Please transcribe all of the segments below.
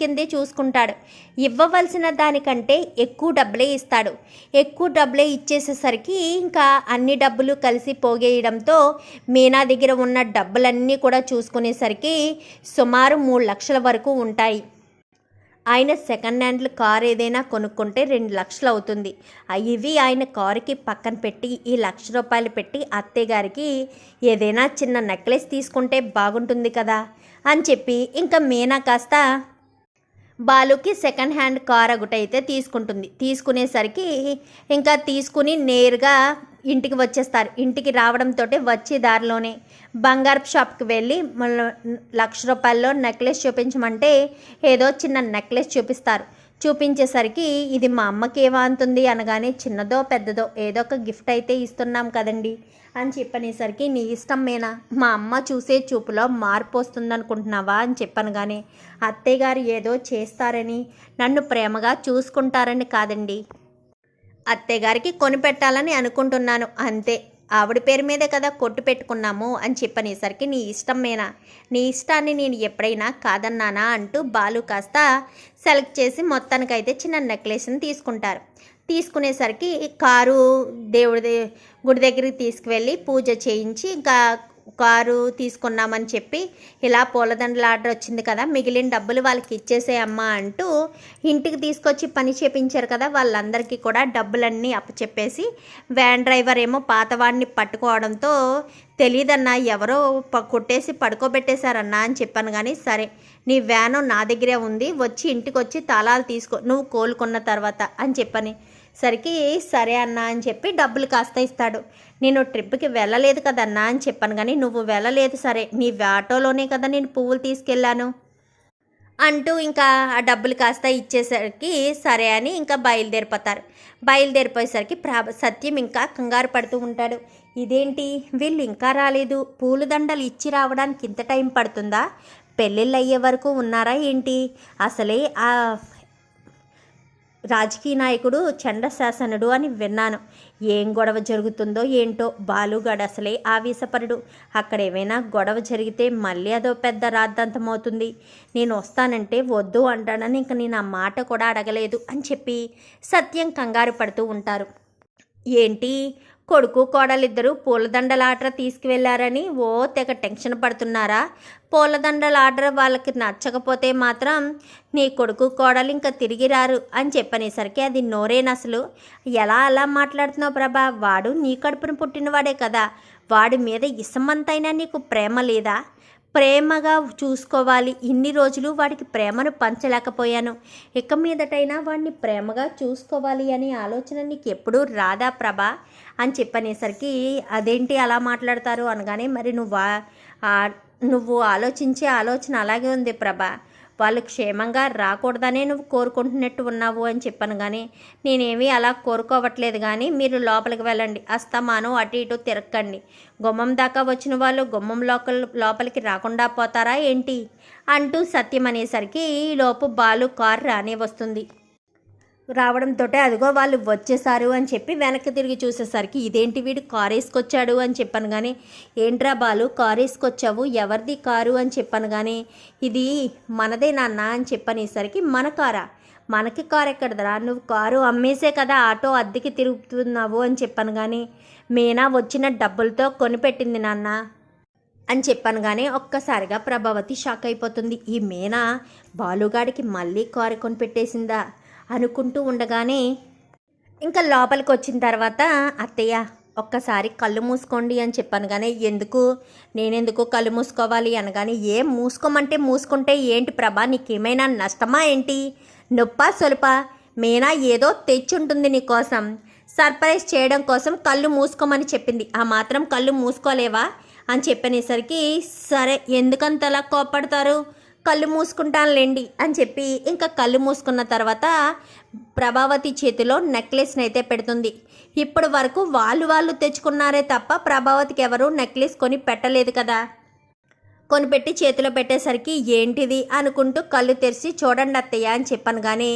కిందే చూసుకుంటాడు. ఇవ్వవలసిన దానికంటే ఎక్కువ డబ్బులే ఇస్తాడు. ఎక్కువ డబ్బులే ఇచ్చేసేసరికి ఇంకా అన్ని డబ్బులు కలిసి పోగేయడంతో మీనా దగ్గర ఉన్న డబ్బులన్నీ కూడా చూసుకునేసరికి సుమారు మూడు లక్షల వరకు ఉంటాయి. ఆయన సెకండ్ హ్యాండ్ కార్ ఏదైనా కొనుక్కుంటే రెండు లక్షలు అవుతుంది. ఇవి ఆయన కారుకి పక్కన పెట్టి ఈ లక్ష రూపాయలు పెట్టి అత్తయ్య గారికి ఏదైనా చిన్న నెక్లెస్ తీసుకుంటే బాగుంటుంది కదా అని చెప్పి ఇంకా మీనా కాస్త బాలుకి సెకండ్ హ్యాండ్ కార్ ఒకటైతే తీసుకుంటుంది. తీసుకునేసరికి ఇంకా తీసుకుని నేరుగా ఇంటికి వచ్చేస్తారు. ఇంటికి రావడంతో వచ్చే దారిలోనే బంగారపు షాప్కి వెళ్ళి మళ్ళీ లక్ష రూపాయల్లో నెక్లెస్ చూపించమంటే ఏదో చిన్న నెక్లెస్ చూపిస్తారు. చూపించేసరికి ఇది మా అమ్మకి ఏమంతుంది అనగానే చిన్నదో పెద్దదో ఏదో ఒక గిఫ్ట్ అయితే ఇస్తున్నాం కదండి అని చెప్పనేసరికి నీ ఇష్టం మేనా? మా అమ్మ చూసే చూపులో మార్పు వస్తుందనుకుంటున్నావా అని చెప్పాను కానీ అత్తయ్య గారు ఏదో చేస్తారని నన్ను ప్రేమగా చూసుకుంటారని కాదండి. అత్తయ్య గారికి కొనిపెట్టాలని అనుకుంటున్నాను అంతే. ఆవిడ పేరు మీదే కదా కొట్టు పెట్టుకున్నాము అని చెప్పనేసరికి నీ ఇష్టమేనా? నీ ఇష్టాన్ని నేను ఎప్పుడైనా కాదన్నానా? అంటూ బాలు కాస్త సెలెక్ట్ చేసి మొత్తానికైతే చిన్న నెక్లెస్ని తీసుకుంటారు. తీసుకునేసరికి కారు దేవుడి గుడి దగ్గరికి తీసుకువెళ్ళి పూజ చేయించి ఇంకా కారు తీసుకున్నామని చెప్పి ఇలా పూలదండల ఆర్డర్ వచ్చింది కదా మిగిలిన డబ్బులు వాళ్ళకి ఇచ్చేసేయమ్మా అంటూ ఇంటికి తీసుకొచ్చి పని చేపించారు కదా వాళ్ళందరికీ కూడా డబ్బులన్నీ అప్పచెప్పేసి వ్యాన్ డ్రైవర్ ఏమో పాతవాడిని పట్టుకోవడంతో తెలియదన్నా ఎవరో ప- కొట్టేసి పడుకోబెట్టేశారన్నా అని చెప్పాను కానీ సరే నీ వ్యాను నా దగ్గరే ఉంది వచ్చి ఇంటికి వచ్చి తాళాలు తీసుకో నువ్వు కోలుకున్న తర్వాత అని చెప్పని సరికి సరే అన్నా అని చెప్పి డబ్బులు కాస్త ఇస్తాడు. నేను ట్రిప్కి వెళ్ళలేదు కదన్నా అని చెప్పాను కానీ నువ్వు వెళ్ళలేదు సరే. నీ ఆటోలోనే కదా నేను పువ్వులు తీసుకెళ్ళాను. అంటూ ఇంకా ఆ డబ్బులు కాస్త ఇచ్చేసరికి సరే అని ఇంకా బయలుదేరిపోతారు. బయలుదేరిపోయేసరికి ప్రా సత్యం ఇంకా కంగారు పడుతూ ఉంటాడు. ఇదేంటి? వీళ్ళు ఇంకా రాలేదు. పూలదండలు ఇచ్చి రావడానికి ఇంత టైం పడుతుందా? పెళ్ళిళ్ళు అయ్యే వరకు ఉన్నారా ఏంటి? అసలే ఆ రాజకీయ నాయకుడు చండశాసనుడు అని విన్నాను. ఏం గొడవ జరుగుతుందో ఏంటో బాలుగాడు అసలే ఆవేశపరుడు. అక్కడ ఏమైనా గొడవ జరిగితే మళ్ళీ అదో పెద్ద రాద్దంతమవుతుంది నేను వస్తానంటే వద్దు అంటానని ఇంక నేను ఆ మాట కూడా అడగలేదు అని చెప్పి సత్యం కంగారు పడుతూ ఉంటారు. ఏంటి? కొడుకు కోడలిద్దరూ పూలదండల ఆర్డర్ తీసుకువెళ్ళారని ఓ తెగ టెన్షన్ పడుతున్నారా? పూలదండల ఆర్డర్ వాళ్ళకి నచ్చకపోతే మాత్రం నీ కొడుకు కోడలు ఇంకా తిరిగి రారు అని చెప్పనేసరికి అది నోరేనసలు ఎలా అలా మాట్లాడుతున్నావు ప్రభా? వాడు నీ కడుపును పుట్టినవాడే కదా. వాడి మీద ఇసమంతైనా నీకు ప్రేమ లేదా? ప్రేమగా చూసుకోవాలి. ఇన్ని రోజులు వాడికి ప్రేమను పంచలేకపోయాను. ఇక మీదటైనా వాడిని ప్రేమగా చూసుకోవాలి అనే ఆలోచన నీకు ఎప్పుడూ రాదా ప్రభ? అని చెప్పనేసరికి అదేంటి అలా మాట్లాడతారు? అనగానే మరి నువ్వు నువ్వు ఆలోచించే ఆలోచన అలాగే ఉంది ప్రభా. వాళ్ళు క్షేమంగా రాకూడదనే నువ్వు కోరుకుంటున్నట్టు ఉన్నావు అని చెప్పాను కానీ నేనేమీ అలా కోరుకోవట్లేదు కానీ మీరు లోపలికి వెళ్ళండి. అస్తమానం అటు ఇటు తిరక్కండి. గుమ్మం దాకా వచ్చిన వాళ్ళు గుమ్మం లోపల లోపలికి రాకుండా పోతారా ఏంటి? అంటూ సత్యం అనేసరికి ఈ లోపు బాలు కారు రానే వస్తుంది రావడంతో అదిగో వాళ్ళు వచ్చేసారు అని చెప్పి వెనక్కి తిరిగి చూసేసరికి ఇదేంటి వీడు కారు వేసుకొచ్చాడు అని చెప్పాను కానీ ఏంట్రా బాలు కారు వేసుకొచ్చావు? ఎవరిది కారు అని చెప్పాను కానీ ఇది మనదే నాన్న అని చెప్పనేసరికి మన కారా? మనకి కారు ఎక్కడదరా? నువ్వు కారు అమ్మేసే కదా ఆటో అద్దెకి తిరుగుతున్నావు అని చెప్పాను కానీ మీనా వచ్చిన డబ్బులతో కొనిపెట్టింది నాన్న అని చెప్పాను కానీ ఒక్కసారిగా ప్రభావతి షాక్ అయిపోతుంది. ఈ మీనా బాలుగాడికి మళ్ళీ కారు కొనిపెట్టేసిందా? అనుకుంటూ ఉండగానే ఇంకా లోపలికి వచ్చిన తర్వాత అత్తయ్య ఒక్కసారి కళ్ళు మూసుకోండి అని చెప్పాను కానీ ఎందుకు? నేనెందుకు కళ్ళు మూసుకోవాలి? అనగానే ఏం మూసుకోమంటే మూసుకుంటే ఏంటి ప్రభా? నీకేమైనా నష్టమా ఏంటి? నొప్పా సొలప? మీనా ఏదో తెచ్చుంటుంది నీకోసం సర్ప్రైజ్ చేయడం కోసం కళ్ళు మూసుకోమని చెప్పింది. ఆ మాత్రం కళ్ళు మూసుకోలేవా? అని చెప్పనేసరికి సరే ఎందుకంతలా కోపడతారు కళ్ళు మూసుకుంటానులేండి అని చెప్పి ఇంకా కళ్ళు మూసుకున్న తర్వాత ప్రభావతి చేతిలో నెక్లెస్ని అయితే పెడుతుంది. ఇప్పటి వరకు వాళ్ళు వాళ్ళు తెచ్చుకున్నారే తప్ప ప్రభావతికి ఎవరు నెక్లెస్ కొని పెట్టలేదు కదా. కొనిపెట్టి చేతిలో పెట్టేసరికి ఏంటిది అనుకుంటూ కళ్ళు తెరిచి చూడండి అత్తయ్య అని చెప్పాను కానీ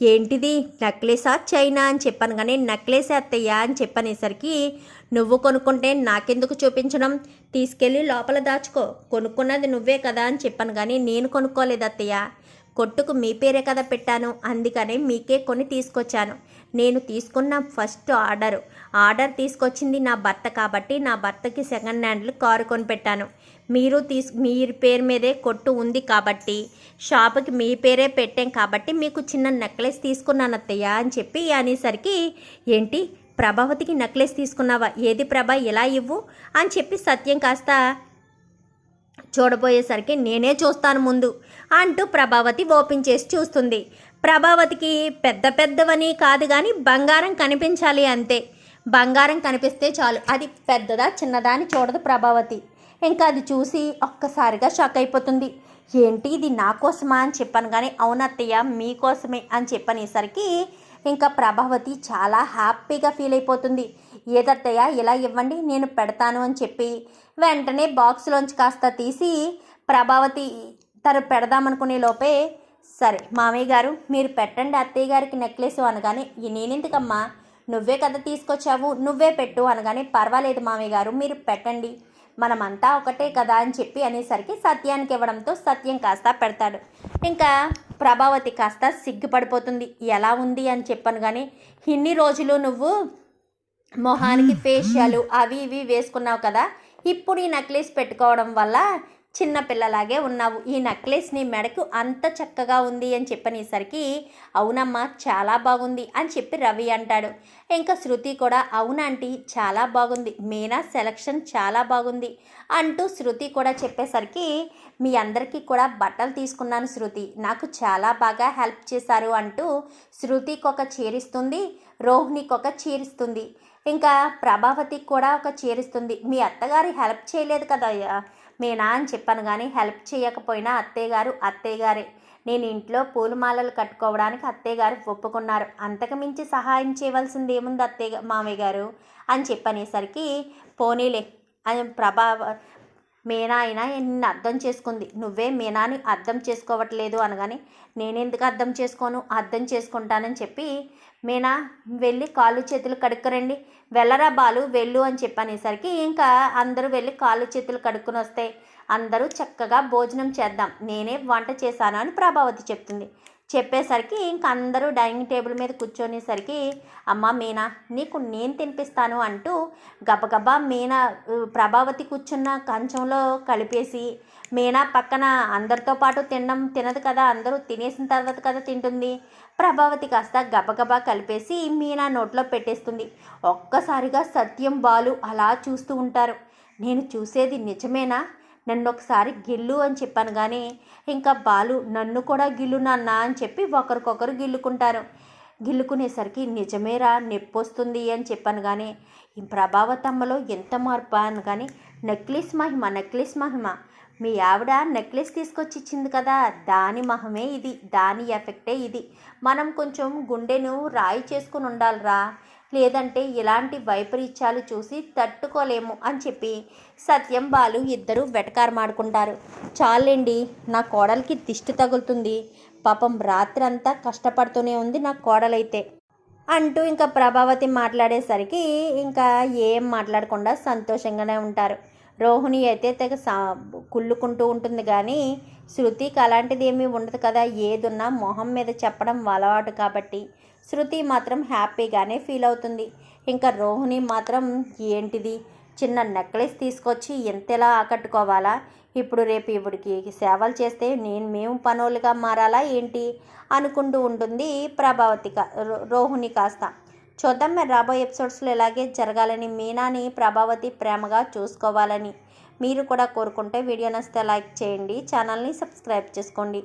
ఏంటిది నెక్లెసా చైనా అని చెప్పాను కానీ నెక్లెస్ అత్తయ్య అని చెప్పనేసరికి నువ్వు కొనుక్కుంటే నాకెందుకు చూపించడం? తీసుకెళ్ళి లోపల దాచుకో. కొనుక్కున్నది నువ్వే కదా అని చెప్పాను కానీ నేను కొనుక్కోలేదు అత్తయ్య. కొట్టుకు మీ పేరే కదా పెట్టాను. అందుకనే మీకే కొని తీసుకొచ్చాను. నేను తీసుకున్న ఫస్ట్ ఆర్డర్. ఆర్డర్ తీసుకొచ్చింది నా భర్త కాబట్టి నా భర్తకి సెకండ్ హ్యాండ్లు కారు కొని పెట్టాను. మీరు తీసు మీ పేరు మీదే కొట్టు ఉంది కాబట్టి షాప్కి మీ పేరే పెట్టాం కాబట్టి మీకు చిన్న నెక్లెస్ తీసుకున్నాను అత్తయ్య అని చెప్పి అనేసరికి ఏంటి? ప్రభావతికి నెక్లెస్ తీసుకున్నావా? ఏది ప్రభ? ఎలా ఇవ్వు? అని చెప్పి సత్యం కాస్త చూడబోయేసరికి నేనే చూస్తాను ముందు అంటూ ప్రభావతి ఓపెన్ చేసి చూస్తుంది. ప్రభావతికి పెద్ద పెద్దవని కాదు కానీ బంగారం కనిపించాలి అంతే. బంగారం కనిపిస్తే చాలు. అది పెద్దదా చిన్నదా అని చూడదు ప్రభావతి. ఇంకా అది చూసి ఒక్కసారిగా షాక్ అయిపోతుంది. ఏంటి ఇది నా కోసమా అని చెప్పాను కానీ అవునత్తయ్య మీకోసమే అని చెప్పనేసరికి ఇంకా ప్రభావతి చాలా హ్యాపీగా ఫీల్ అయిపోతుంది. ఏదత్తయ్య ఇలా ఇవ్వండి నేను పెడతాను అని చెప్పి వెంటనే బాక్స్లోంచి కాస్త తీసి ప్రభావతి తను పెడదామనుకునే లోపే సరే మామయ్య గారు మీరు పెట్టండి అత్తయ్య గారికి నెక్లెస్ అనగానే నేనెందుకమ్మా నువ్వే కదా తీసుకొచ్చావు నువ్వే పెట్టు అనగానే పర్వాలేదు మామయ్య గారు మీరు పెట్టండి మనమంతా ఒకటే కదా అని చెప్పి అనేసరికి సత్యానికి ఇవ్వడంతో సత్యం కాస్త పెడతాడు. ఇంకా ప్రభావతి కాస్త సిగ్గుపడిపోతుంది. ఎలా ఉంది అని చెప్పాను కానీ ఇన్ని రోజులు నువ్వు మొహానికి ఫేషియల్ అవి ఇవి వేసుకున్నావు కదా ఇప్పుడు ఈ నెక్లెస్ పెట్టుకోవడం వల్ల చిన్నపిల్లలాగే ఉన్నావు. ఈ నెక్లెస్ నీ మెడకు అంత చక్కగా ఉంది అని చెప్పనేసరికి అవునమ్మా చాలా బాగుంది అని చెప్పి రవి అంటాడు. ఇంకా శృతి కూడా అవునంటీ చాలా బాగుంది. మీనా సెలక్షన్ చాలా బాగుంది అంటూ శృతి కూడా చెప్పేసరికి మీ అందరికీ కూడా బట్టలు తీసుకున్నాను శృతి. నాకు చాలా బాగా హెల్ప్ చేశారు అంటూ శృతికి ఒక చీరిస్తుంది రోహిణికి ఒక చీరిస్తుంది. ఇంకా ప్రభావతికి కూడా ఒక చీరిస్తుంది. మీ అత్తగారి హెల్ప్ చేయలేదు కదయ్యా మీ అని చెప్పాను కానీ హెల్ప్ చేయకపోయినా అత్తయ్య గారు అత్తయ్య గారే నేను ఇంట్లో పూలమాలలు కట్టుకోవడానికి అత్తయ్య గారు ఒప్పుకున్నారు. అంతకు మించి సహాయం చేయవలసింది ఏముంది అత్తయ్య మామయ్య గారు? అని చెప్పనేసరికి పోనీలే. అని ప్రభావ మీనా అయినా నిన్ను అర్థం చేసుకుంది. నువ్వే మీనాని అర్థం చేసుకోవట్లేదు అనగానే నేనెందుకు అర్థం చేసుకోను? అర్థం చేసుకుంటానని చెప్పి మీనా వెళ్ళి కాళ్ళు చేతులు కడుక్కురండి. వెళ్ళరా బాలు వెళ్ళు అని చెప్పనేసరికి ఇంకా అందరూ వెళ్ళి కాళ్ళు చేతులు కడుక్కుని వస్తే అందరూ చక్కగా భోజనం చేద్దాం. నేనే వంట చేశాను అని ప్రభావతి చెప్తుంది. చెప్పేసరికి ఇంక అందరూ డైనింగ్ టేబుల్ మీద కూర్చొనేసరికి అమ్మ మీనా నీకు నేను తినిపిస్తాను అంటూ గబగబా మీనా ప్రభావతి కూర్చున్న కంచంలో కలిపేసి మీనా పక్కన అందరితో పాటు తినడం తినదు కదా అందరూ తినేసిన తర్వాత కదా తింటుంది ప్రభావతి కాస్త గబగబా కలిపేసి మీనా నోట్లో పెట్టేస్తుంది. ఒక్కసారిగా సత్యం బాలు అలా చూస్తూ ఉంటారు. నేను చూసేది నిజమేనా? నన్ను ఒకసారి గిల్లు అని చెప్పాను కానీ ఇంకా బాలు నన్ను కూడా గిల్లు నాన్న అని చెప్పి ఒకరికొకరు గిల్లుకుంటారు. గిల్లుకునేసరికి నిజమేరా నొప్పి వస్తుంది అని చెప్పాను కానీ ఈ ప్రభావతమ్మలో ఎంత మార్పు అని కానీ నెక్లెస్ మహిమ నెక్లెస్ మహిమ. మీ ఆవిడ నెక్లెస్ తీసుకొచ్చి ఇచ్చింది కదా దాని మహమే ఇది దాని ఎఫెక్టే ఇది. మనం కొంచెం గుండెను రాయి చేసుకుని ఉండాలిరా. లేదంటే ఇలాంటి వైపరీత్యాలు చూసి తట్టుకోలేము అని చెప్పి సత్యం బాలు ఇద్దరు వెటకారమాడుకుంటారు. చాలండి నా కోడలికి దిష్టి తగులుతుంది. పాపం రాత్రంతా కష్టపడుతూనే ఉంది నా కోడలైతే. అంటూ ఇంకా ప్రభావతి మాట్లాడేసరికి ఇంకా ఏం మాట్లాడకుండా సంతోషంగానే ఉంటారు. రోహిణి అయితే తెగ సా కుళ్ళుకుంటూ ఉంటుంది కానీ శృతికి అలాంటిది ఏమీ ఉండదు కదా. ఏదున్నా మొహం మీద చెప్పడం అలవాటు కాబట్టి. శృతి మాత్రం హ్యాపీగానే ఫీల్ అవుతుంది. ఇంకా రోహిణి మాత్రం ఏంటిది? చిన్న నెక్లెస్ తీసుకొచ్చి ఎంతలా ఆకట్టుకోవాలా? ఇప్పుడు రేపు ఇవిడికి సేవలు చేస్తే నేను మేము పనులుగా మారాలా ఏంటి? అనుకుంటూ ఉంటుంది ప్రభావతి కా- రో- రోహిణి కాస్త. చూద్దాం మరి రాబోయే ఎపిసోడ్స్లో ఇలాగే జరగాలని మీనాని ప్రభావతి ప్రేమగా చూసుకోవాలని. మీరు కూడా కోరుకుంటే వీడియో నచ్చితే లైక్ చేయండి ఛానల్ని సబ్స్క్రైబ్ చేసుకోండి.